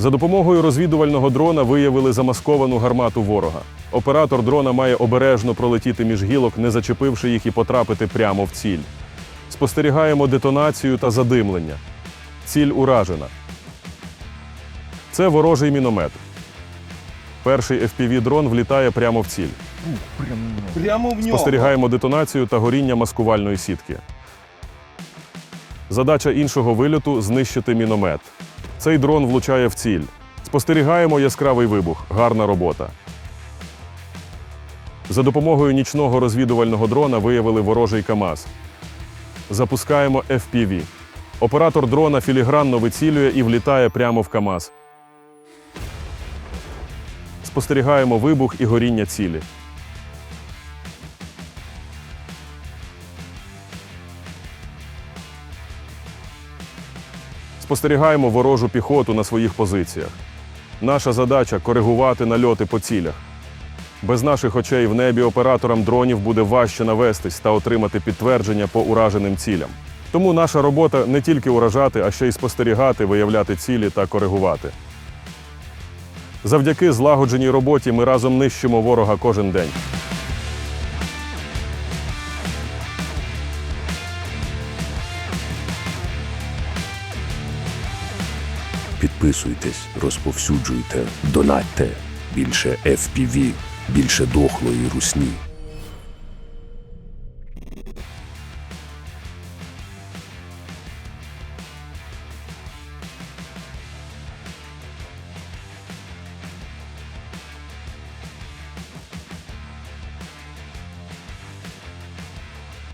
За допомогою розвідувального дрона виявили замасковану гармату ворога. Оператор дрона має обережно пролетіти між гілок, не зачепивши їх і потрапити прямо в ціль. Спостерігаємо детонацію та задимлення. Ціль уражена. Це ворожий міномет. Перший FPV-дрон влітає прямо в ціль. Прямо в нього. Спостерігаємо детонацію та горіння маскувальної сітки. Задача іншого вильоту знищити міномет. Цей дрон влучає в ціль. Спостерігаємо яскравий вибух. Гарна робота. За допомогою нічного розвідувального дрона виявили ворожий КАМАЗ. Запускаємо FPV. Оператор дрона філігранно вицілює і влітає прямо в КАМАЗ. Спостерігаємо вибух і горіння цілі. Спостерігаємо ворожу піхоту на своїх позиціях. Наша задача коригувати нальоти по цілях. Без наших очей в небі операторам дронів буде важче навестись та отримати підтвердження по ураженим цілям. Тому наша робота не тільки уражати, а ще й спостерігати, виявляти цілі та коригувати. Завдяки злагодженій роботі ми разом нищимо ворога кожен день. Підписуйтесь, розповсюджуйте, донатьте. Більше FPV, більше дохлої русні.